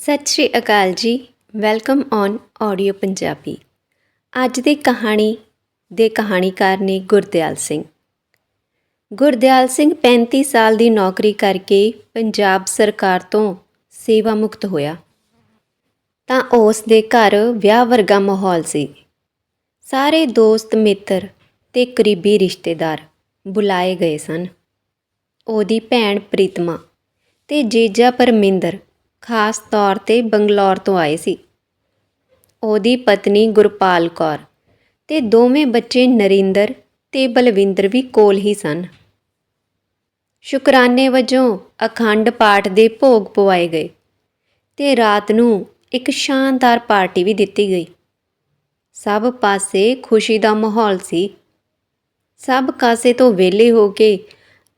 ਸਤਿ ਸ਼੍ਰੀ ਅਕਾਲ ਜੀ। Welcome on audio Punjabi. ਅੱਜ ਦੀ ਕਹਾਣੀ ਦੇ ਕਹਾਣੀਕਾਰ ਨੇ ਗੁਰਦਿਆਲ ਸਿੰਘ। ਗੁਰਦਿਆਲ ਸਿੰਘ 35 ਸਾਲ ਦੀ ਨੌਕਰੀ ਕਰਕੇ ਪੰਜਾਬ ਸਰਕਾਰ ਤੋਂ ਸੇਵਾ ਮੁਕਤ ਹੋਇਆ। ਤਾਂ ਉਸ ਦੇ ਘਰ ਵਿਆਹ ਵਰਗਾ ਮਾਹੌਲ ਸੀ। ਸਾਰੇ ਦੋਸਤ, ਮਿੱਤਰ ਤੇ ਕਰੀਬੀ ਰਿਸ਼ਤੇਦਾਰ ਬੁਲਾਏ ਗਏ ਸਨ। ਉਹਦੀ ਭੈਣ ਪ੍ਰੀਤਮਾ ਤੇ ਜੀਜਾ ਪਰਮਿੰਦਰ ਖਾਸ ਤੌਰ ਤੇ ਬੰਗਲੌਰ ਤੋਂ ਆਏ ਸੀ। ਉਹਦੀ ਪਤਨੀ ਗੁਰਪਾਲ ਕੌਰ ਤੇ ਦੋਵੇਂ ਬੱਚੇ ਨਰਿੰਦਰ ਤੇ ਬਲਵਿੰਦਰ ਵੀ ਕੋਲ ਹੀ ਸਨ। ਸ਼ੁਕਰਾਨੇ ਵਜੋਂ ਅਖੰਡ ਪਾਠ ਦੇ ਭੋਗ ਪਵਾਏ ਗਏ ਤੇ ਰਾਤ ਨੂੰ ਇੱਕ ਸ਼ਾਨਦਾਰ ਪਾਰਟੀ ਵੀ ਦਿੱਤੀ ਗਈ। ਸਭ ਪਾਸੇ ਖੁਸ਼ੀ ਦਾ ਮਾਹੌਲ ਸੀ। ਸਭ ਕਾਸੇ ਤੋਂ ਵਿਹਲੇ ਹੋ ਕੇ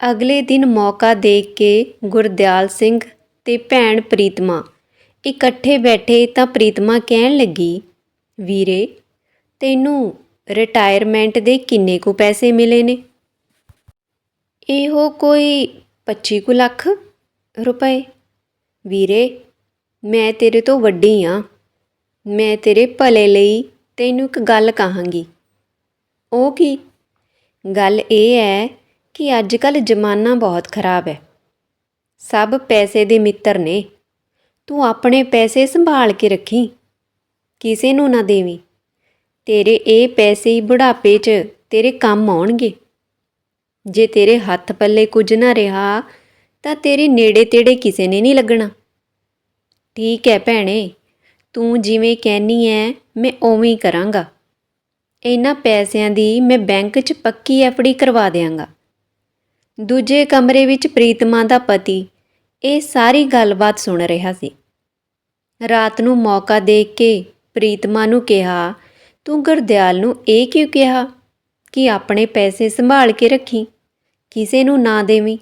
ਅਗਲੇ ਦਿਨ ਮੌਕਾ ਦੇਖ ਕੇ ਗੁਰਦਿਆਲ ਸਿੰਘ ਤੇ ਭੈਣ ਪ੍ਰੀਤਮਾ। ਇਕੱਠੇ ਬੈਠੇ ਤਾਂ ਪ੍ਰੀਤਮਾ ਕਹਿਣ ਲੱਗੀ, ਵੀਰੇ, ਤੈਨੂੰ ਰਿਟਾਇਰਮੈਂਟ ਦੇ ਕਿੰਨੇ ਕੁ ਪੈਸੇ ਮਿਲੇ ਨੇ? ਇਹੋ ਕੋਈ 25 ਕੁ ਲੱਖ ਰੁਪਏ? ਵੀਰੇ, ਮੈਂ ਤੇਰੇ ਤੋਂ ਵੱਡੀ ਆ। ਮੈਂ ਤੇਰੇ ਭਲੇ ਲਈ ਤੈਨੂੰ ਇੱਕ ਗੱਲ ਕਹਾਂਗੀ। ਉਹ ਕੀ? ਗੱਲ ਇਹ ਹੈ ਕਿ ਅੱਜ ਕੱਲ੍ਹ ਜ਼ਮਾਨਾ ਬਹੁਤ ਖਰਾਬ ਹੈ। ਸਭ ਪੈਸੇ ਦੇ ਮਿੱਤਰ ਨੇ। ਤੂੰ ਆਪਣੇ ਪੈਸੇ ਸੰਭਾਲ ਕੇ ਰੱਖੀ। ਕਿਸੇ ਨੂੰ ਨਾ ਦੇਵੀਂ। ਤੇਰੇ ਇਹ ਪੈਸੇ ਹੀ ਬੁਢਾਪੇ 'ਚ ਤੇਰੇ ਕੰਮ ਆਉਣਗੇ। ਜੇ ਤੇਰੇ ਹੱਥ ਪੱਲੇ ਕੁਝ ਨਾ ਰਿਹਾ, ਤਾਂ ਤੇਰੇ ਨੇੜੇ ਤੇੜੇ ਕਿਸੇ ਨੇ ਨਹੀਂ ਲੱਗਣਾ। ਠੀਕ ਹੈ ਭੈਣੇ, ਤੂੰ ਜਿਵੇਂ ਕਹਿਨੀ ਐ, ਮੈਂ ਉਵੇਂ ਹੀ ਕਰਾਂਗਾ। ਇਹਨਾਂ ਪੈਸਿਆਂ ਦੀ ਮੈਂ ਬੈਂਕ 'ਚ ਪੱਕੀ ਐਫਡੀ ਕਰਵਾ ਦਿਆਂਗਾ। ਦੂਜੇ ਕਮਰੇ ਵਿੱਚ ਪ੍ਰੀਤਮਾ ਦਾ ਪਤੀ ਇਹ ਸਾਰੀ ਗੱਲਬਾਤ ਸੁਣ ਰਿਹਾ ਸੀ। ਰਾਤ ਨੂੰ ਮੌਕਾ ਦੇਖ ਕੇ ਪ੍ਰੀਤਮਾ ਨੂੰ ਕਿਹਾ, ਤੂੰ ਗੁਰਦਿਆਲ ਨੂੰ ਇਹ ਕਿਉਂ ਕਿਹਾ ਕਿ ਆਪਣੇ ਪੈਸੇ ਸੰਭਾਲ ਕੇ ਰੱਖੀ? ਕਿਸੇ ਨੂੰ ਨਾ ਦੇਵੀਂ।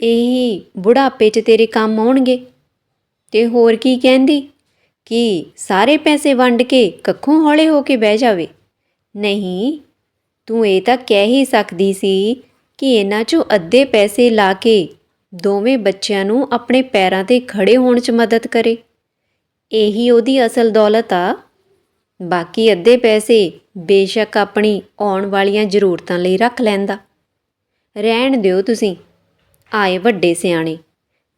ਇਹੀ ਬੁਢਾਪੇ 'ਚ ਤੇਰੇ ਕੰਮ ਆਉਣਗੇ। ਤੇ ਹੋਰ ਕੀ ਕਹਿੰਦੀ ਕਿ ਸਾਰੇ ਪੈਸੇ ਵੰਡ ਕੇ ਕੱਖੋਂ ਹੌਲੇ ਹੋ ਕੇ ਬਹਿ ਜਾਵੇ? ਨਹੀਂ, ਤੂੰ ਇਹ ਤਾਂ ਕਹਿ ਹੀ ਸਕਦੀ ਸੀ ਕਿ ਇਹਨਾਂ 'ਚੋਂ ਅੱਧੇ ਪੈਸੇ ਲਾ ਕੇ ਦੋਵੇਂ ਬੱਚਿਆਂ ਨੂੰ ਆਪਣੇ ਪੈਰਾਂ ਤੇ ਖੜੇ ਹੋਣ 'ਚ ਮਦਦ ਕਰੇ। ਇਹੀ ਉਹਦੀ ਅਸਲ ਦੌਲਤ ਆ। ਬਾਕੀ ਅੱਧੇ ਪੈਸੇ ਬੇਸ਼ੱਕ ਆਪਣੀ ਆਉਣ ਵਾਲੀਆਂ ਜ਼ਰੂਰਤਾਂ ਲਈ ਰੱਖ ਲੈਂਦਾ। ਰਹਿਣ ਦਿਓ ਤੁਸੀਂ, ਆਏ ਵੱਡੇ ਸਿਆਣੇ।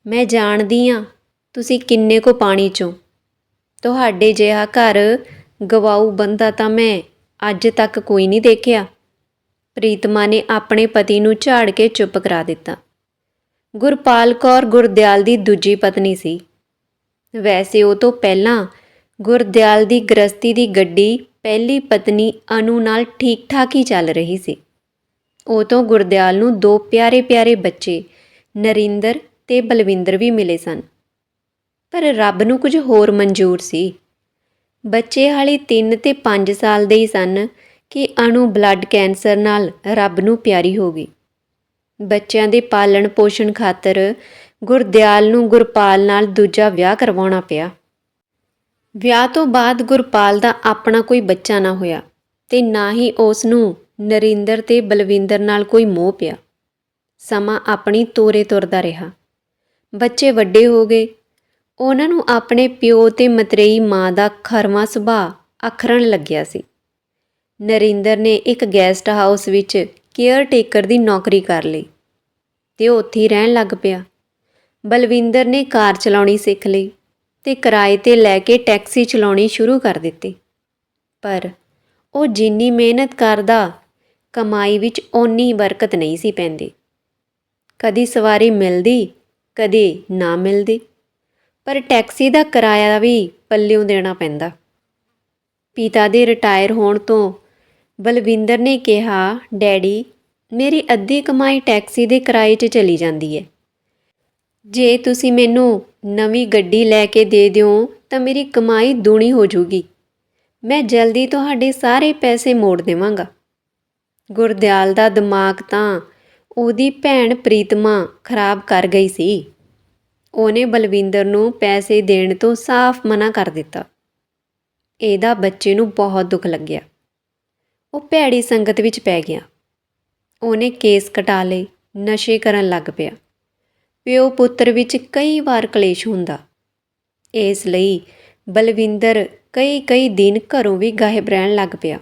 ਮੈਂ ਜਾਣਦੀ ਆ ਤੁਸੀਂ ਕਿੰਨੇ ਕੋ ਪਾਣੀ ਚੋਂ। ਤੁਹਾਡੇ ਜਿਹਾ ਘਰ ਗਵਾਊ ਬੰਦਾ ਤਾਂ ਮੈਂ ਅੱਜ ਤੱਕ ਕੋਈ ਨਹੀਂ ਦੇਖਿਆ। ਪ੍ਰੀਤਮਾ ਨੇ ਆਪਣੇ ਪਤੀ ਨੂੰ ਝਾੜ ਕੇ ਚੁੱਪ ਕਰਾ ਦਿੱਤਾ। ਗੁਰਪਾਲ ਕੌਰ ਗੁਰਦਿਆਲ ਦੀ ਦੂਜੀ ਪਤਨੀ ਸੀ। ਵੈਸੇ ਉਹ ਤੋਂ ਪਹਿਲਾਂ ਗੁਰਦਿਆਲ ਦੀ ਗ੍ਰਸਤੀ ਦੀ ਗੱਡੀ ਪਹਿਲੀ ਪਤਨੀ ਅਨੂ ਨਾਲ ਠੀਕ-ਠਾਕ ਹੀ ਚੱਲ ਰਹੀ ਸੀ। ਉਹ ਤੋਂ ਗੁਰਦਿਆਲ ਨੂੰ ਦੋ ਪਿਆਰੇ-ਪਿਆਰੇ ਬੱਚੇ, ਨਰਿੰਦਰ ਤੇ ਬਲਵਿੰਦਰ ਵੀ ਮਿਲੇ ਸਨ। ਪਰ ਰੱਬ ਨੂੰ ਕੁਝ ਹੋਰ ਮਨਜ਼ੂਰ ਸੀ। ਬੱਚੇ ਹਾਲੇ 3 ਤੇ 5 ਸਾਲ ਦੇ ਹੀ ਸਨ ਕਿ ਅਣੂ ਬਲੱਡ ਕੈਂਸਰ ਨਾਲ ਰੱਬ ਨੂੰ ਪਿਆਰੀ ਹੋ ਗਈ। ਬੱਚਿਆਂ ਦੇ ਪਾਲਣ ਪੋਸ਼ਣ ਖਾਤਰ ਗੁਰਦਿਆਲ ਨੂੰ ਗੁਰਪਾਲ ਨਾਲ ਦੂਜਾ ਵਿਆਹ ਕਰਵਾਉਣਾ ਪਿਆ। ਵਿਆਹ ਤੋਂ ਬਾਅਦ ਗੁਰਪਾਲ ਦਾ ਆਪਣਾ ਕੋਈ ਬੱਚਾ ਨਾ ਹੋਇਆ ਤੇ ਨਾ ਹੀ ਉਸ ਨੂੰ ਨਰਿੰਦਰ ਤੇ ਬਲਵਿੰਦਰ ਨਾਲ ਕੋਈ ਮੋਹ ਪਿਆ। ਸਮਾਂ ਆਪਣੀ ਤੋਰੇ ਤੁਰਦਾ ਰਿਹਾ। ਬੱਚੇ ਵੱਡੇ ਹੋ ਗਏ। ਉਹਨਾਂ ਨੂੰ ਆਪਣੇ ਪਿਓ ਤੇ ਮਤਰੇਈ ਮਾਂ ਦਾ ਖਰਮਾ ਸੁਭਾਅ ਅਖਰਣ ਲੱਗਿਆ ਸੀ। ਨਰਿੰਦਰ ਨੇ ਇੱਕ ਗੈਸਟ ਹਾਊਸ ਵਿੱਚ ਕੇਅਰ ਟੇਕਰ ਦੀ ਨੌਕਰੀ ਕਰ ਲਈ ਤੇ ਉਹ ਉੱਥੇ ਹੀ ਰਹਿਣ ਲੱਗ ਪਿਆ। ਬਲਵਿੰਦਰ ਨੇ ਕਾਰ ਚਲਾਉਣੀ ਸਿੱਖ ਲਈ ਤੇ ਕਿਰਾਏ ਤੇ ਲੈ ਕੇ ਟੈਕਸੀ ਚਲਾਉਣੀ ਸ਼ੁਰੂ ਕਰ ਦਿੱਤੀ। ਪਰ ਉਹ ਜਿੰਨੀ ਮਿਹਨਤ ਕਰਦਾ, ਕਮਾਈ ਵਿੱਚ ਓਨੀ ਬਰਕਤ ਨਹੀਂ ਸੀ ਪੈਂਦੀ। ਕਦੀ ਸਵਾਰੀ ਮਿਲਦੀ, ਕਦੇ ਨਾ ਮਿਲਦੀ, ਪਰ ਟੈਕਸੀ ਦਾ ਕਿਰਾਇਆ ਵੀ ਪੱਲਿਓਂ ਦੇਣਾ ਪੈਂਦਾ। ਪਿਤਾ ਦੇ ਰਿਟਾਇਰ ਹੋਣ ਤੋਂ ਬਲਵਿੰਦਰ ਨੇ ਕਿਹਾ, ਡੈਡੀ, ਮੇਰੀ ਅੱਧੀ ਕਮਾਈ ਟੈਕਸੀ ਦੇ ਕਿਰਾਏ 'ਚ ਚਲੀ ਜਾਂਦੀ ਹੈ ਜੇ ਤੁਸੀਂ ਮੈਨੂੰ ਨਵੀਂ ਗੱਡੀ ਲੈ ਕੇ ਦੇ ਦਿਓ, ਤਾਂ ਮੇਰੀ ਕਮਾਈ ਦੂਣੀ ਹੋ ਜੂਗੀ। ਮੈਂ ਜਲਦੀ ਤੁਹਾਡੇ ਸਾਰੇ ਪੈਸੇ ਮੋੜ ਦੇਵਾਂਗਾ ਗੁਰਦਿਆਲ ਦਾ ਦਿਮਾਗ ਤਾਂ ਉਹਦੀ ਭੈਣ ਪ੍ਰੀਤਮਾ ਖਰਾਬ ਕਰ ਗਈ ਸੀ। ਉਹਨੇ ਬਲਵਿੰਦਰ ਨੂੰ ਪੈਸੇ ਦੇਣ ਤੋਂ ਸਾਫ਼ ਮਨਾ ਕਰ ਦਿੱਤਾ। ਇਹਦਾ ਬੱਚੇ ਨੂੰ ਬਹੁਤ ਦੁੱਖ ਲੱਗਿਆ। ਉਹ ਭੈੜੀ ਸੰਗਤ ਵਿੱਚ ਪੈ ਗਿਆ। ਉਹਨੇ ਕੇਸ ਕਟਾ ਲਏ, ਨਸ਼ੇ ਕਰਨ ਲੱਗ ਪਿਆ। ਪਿਓ ਪੁੱਤਰ ਵਿੱਚ ਕਈ ਵਾਰ ਕਲੇਸ਼ ਹੁੰਦਾ। ਇਸ ਲਈ ਬਲਵਿੰਦਰ ਕਈ ਕਈ ਦਿਨ ਘਰੋਂ ਵੀ ਗਾਇਬ ਰਹਿਣ ਲੱਗ ਪਿਆ।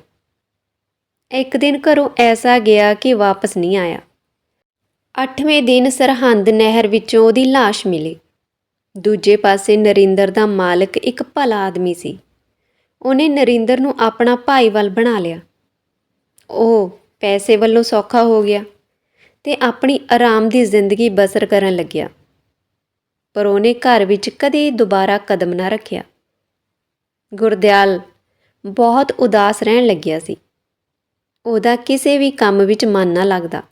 ਇੱਕ ਦਿਨ ਘਰੋਂ ਐਸਾ ਗਿਆ ਕਿ ਵਾਪਸ ਨਹੀਂ ਆਇਆ। ਅੱਠਵੇਂ ਦਿਨ ਸਰਹੰਦ ਨਹਿਰ ਵਿੱਚੋਂ ਉਹਦੀ ਲਾਸ਼ ਮਿਲੀ। ਦੂਜੇ ਪਾਸੇ ਨਰਿੰਦਰ ਦਾ ਮਾਲਕ ਇੱਕ ਭਲਾ ਆਦਮੀ ਸੀ। ਉਹਨੇ ਨਰਿੰਦਰ ਨੂੰ ਆਪਣਾ ਭਾਈ ਵੱਲ ਬਣਾ ਲਿਆ। ਉਹ ਪੈਸੇ ਵੱਲੋਂ ਸੌਖਾ ਹੋ ਗਿਆ ਤੇ ਆਪਣੀ ਆਰਾਮ ਦੀ ਜ਼ਿੰਦਗੀ ਬਸਰ ਕਰਨ ਲੱਗਿਆ। ਪਰ ਉਹਨੇ ਘਰ ਵਿੱਚ ਕਦੇ ਦੁਬਾਰਾ ਕਦਮ ਨਾ ਰੱਖਿਆ। ਗੁਰਦਿਆਲ ਬਹੁਤ ਉਦਾਸ ਰਹਿਣ ਲੱਗਿਆ ਸੀ। ਉਹਦਾ ਕਿਸੇ ਵੀ ਕੰਮ ਵਿੱਚ ਮਨ ਨਾ ਲੱਗਦਾ।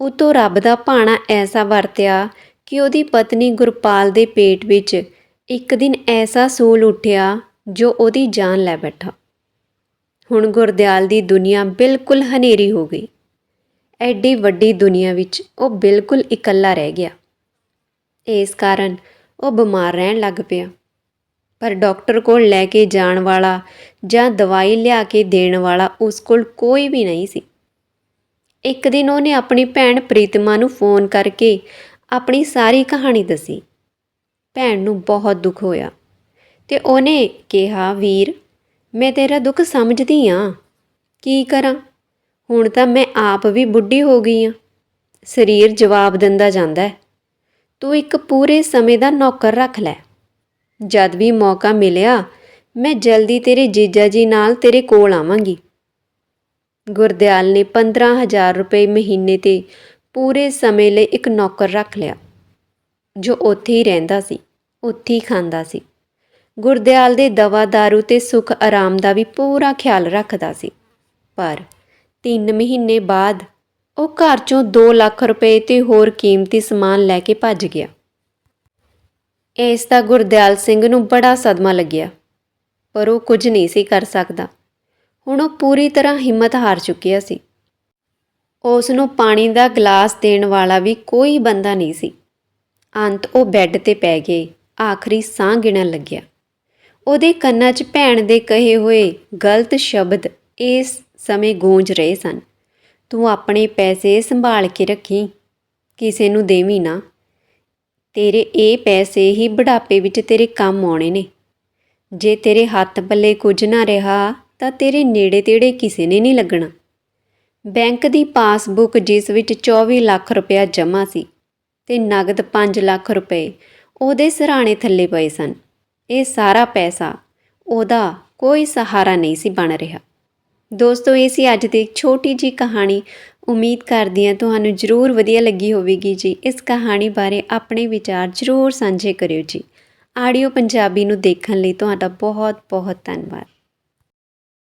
ਉਤੋਂ ਰੱਬ ਦਾ ਭਾਣਾ ਐਸਾ ਵਰਤਿਆ ਕਿ ਉਹਦੀ ਪਤਨੀ ਗੁਰਪਾਲ ਦੇ ਪੇਟ ਵਿੱਚ ਇੱਕ ਦਿਨ ਐਸਾ ਸੂਲ ਉੱਠਿਆ ਜੋ ਉਹਦੀ ਜਾਨ ਲੈ ਬੈਠਾ। ਹੁਣ ਗੁਰਦਿਆਲ ਦੀ ਦੁਨੀਆ ਬਿਲਕੁਲ ਹਨੇਰੀ ਹੋ ਗਈ। ਐਡੀ ਵੱਡੀ ਦੁਨੀਆ ਵਿੱਚ ਉਹ ਬਿਲਕੁਲ ਇਕੱਲਾ ਰਹਿ ਗਿਆ। ਇਸ ਕਾਰਨ ਉਹ ਬਿਮਾਰ ਰਹਿਣ ਲੱਗ ਪਿਆ। ਪਰ ਡਾਕਟਰ ਕੋਲ ਲੈ ਕੇ ਜਾਣ ਵਾਲਾ ਜਾਂ ਦਵਾਈ ਲਿਆ ਕੇ ਦੇਣ ਵਾਲਾ ਉਸ ਕੋਲ ਕੋਈ ਵੀ ਨਹੀਂ ਸੀ। ਇੱਕ ਦਿਨ ਉਹਨੇ ਆਪਣੀ ਭੈਣ ਪ੍ਰੀਤਮਾ ਨੂੰ ਫੋਨ ਕਰਕੇ ਆਪਣੀ ਸਾਰੀ ਕਹਾਣੀ ਦੱਸੀ। ਭੈਣ ਨੂੰ ਬਹੁਤ ਦੁੱਖ ਹੋਇਆ ਤੇ ਉਹਨੇ ਕਿਹਾ, ਵੀਰ ਮੈਂ ਤੇਰਾ ਦੁੱਖ ਸਮਝਦੀ ਆ। ਕੀ ਕਰਾਂ? ਹੁਣ ਤਾਂ ਮੈਂ ਆਪ ਵੀ ਬੁੱਢੀ ਹੋ ਗਈ ਆ। ਸਰੀਰ ਜਵਾਬ ਦਿੰਦਾ ਜਾਂਦਾ ਤੂੰ ਇੱਕ ਪੂਰੇ ਸਮੇਂ ਦਾ ਨੌਕਰ ਰੱਖ ਲੈ। ਜਦ ਵੀ ਮੌਕਾ ਮਿਲਿਆ, ਮੈਂ ਜਲਦੀ ਤੇਰੇ ਜੀਜਾ ਜੀ ਨਾਲ ਤੇਰੇ ਕੋਲ ਆਵਾਂਗੀ। ਗੁਰਦਿਆਲ ਨੇ 15000 ਰੁਪਏ ਮਹੀਨੇ ਤੇ ਪੂਰੇ ਸਮੇਂ ਲਈ ਇੱਕ ਨੌਕਰ ਰੱਖ ਲਿਆ, ਜੋ ਉੱਥੇ ਹੀ ਰਹਿੰਦਾ ਸੀ, ਉੱਥੇ ਹੀ ਖਾਂਦਾ ਸੀ। ਗੁਰਦਿਆਲ ਦੇ ਦਵਾ ਦਾਰੂ ਤੇ ਸੁੱਖ ਆਰਾਮ ਦਾ ਵੀ ਪੂਰਾ ਖਿਆਲ ਰੱਖਦਾ ਸੀ। ਪਰ 3 ਮਹੀਨੇ ਬਾਅਦ ਉਹ ਘਰ ਚੋਂ 2 ਲੱਖ ਰੁਪਏ ਤੇ ਹੋਰ ਕੀਮਤੀ ਸਮਾਨ ਲੈ ਕੇ ਭੱਜ ਗਿਆ। ਇਸ ਦਾ ਗੁਰਦਿਆਲ ਸਿੰਘ ਨੂੰ ਬੜਾ ਸਦਮਾ ਲੱਗਿਆ, ਪਰ ਉਹ ਕੁਝ ਨਹੀਂ ਸੀ ਕਰ ਸਕਦਾ। ਹੁਣ ਉਹ ਪੂਰੀ ਤਰ੍ਹਾਂ ਹਿੰਮਤ ਹਾਰ ਚੁੱਕਿਆ ਸੀ। ਉਸ ਨੂੰ ਪਾਣੀ ਦਾ ਗਲਾਸ ਦੇਣ ਵਾਲਾ ਵੀ ਕੋਈ ਬੰਦਾ ਨਹੀਂ ਸੀ। ਅੰਤ ਉਹ ਬੈੱਡ ਤੇ ਪੈ ਗਏ, ਆਖਰੀ ਸਾਹ ਗਿਣਨ ਲੱਗਿਆ। ਉਹਦੇ ਕੰਨਾਂ 'ਚ ਭੈਣ ਦੇ ਕਹੇ ਹੋਏ ਗਲਤ ਸ਼ਬਦ ਇਸ ਸਮੇਂ ਗੂੰਜ ਰਹੇ ਸਨ। ਤੂੰ ਆਪਣੇ ਪੈਸੇ ਸੰਭਾਲ ਕੇ ਰੱਖੀ, ਕਿਸੇ ਨੂੰ ਦੇਵੀਂ ਨਾ। ਤੇਰੇ ਇਹ ਪੈਸੇ ਹੀ ਬੁਢਾਪੇ ਵਿੱਚ ਤੇਰੇ ਕੰਮ ਆਉਣੇ ਨੇ। ਜੇ ਤੇਰੇ ਹੱਥ ਪੱਲੇ ਕੁਝ ਨਾ ਰਿਹਾ, ਤਾਂ ਤੇਰੇ ਨੇੜੇ ਤੇੜੇ ਕਿਸੇ ਨੇ ਨਹੀਂ ਲੱਗਣਾ। ਬੈਂਕ ਦੀ ਪਾਸਬੁੱਕ ਜਿਸ ਵਿੱਚ 24 ਲੱਖ ਰੁਪਇਆ ਜਮ੍ਹਾਂ ਸੀ ਤੇ ਨਗਦ 5 ਲੱਖ ਰੁਪਏ ਉਹਦੇ ਸਿਰਹਾਣੇ ਥੱਲੇ ਪਏ ਸਨ। ਇਹ ਸਾਰਾ ਪੈਸਾ ਉਹਦਾ ਕੋਈ ਸਹਾਰਾ ਨਹੀਂ ਸੀ ਬਣ ਰਿਹਾ। ਦੋਸਤੋ, ਇਹ ਸੀ ਅੱਜ ਦੀ ਛੋਟੀ ਜੀ ਕਹਾਣੀ। ਉਮੀਦ ਕਰਦੀ ਹਾਂ ਤੁਹਾਨੂੰ ਜ਼ਰੂਰ ਵਧੀਆ ਲੱਗੀ ਹੋਵੇਗੀ ਜੀ। ਇਸ ਕਹਾਣੀ ਬਾਰੇ ਆਪਣੇ ਵਿਚਾਰ ਜ਼ਰੂਰ ਸਾਂਝੇ ਕਰਿਓ ਜੀ। ਆਡੀਓ ਪੰਜਾਬੀ ਨੂੰ ਦੇਖਣ ਲਈ ਤੁਹਾਡਾ ਬਹੁਤ ਬਹੁਤ ਧੰਨਵਾਦ।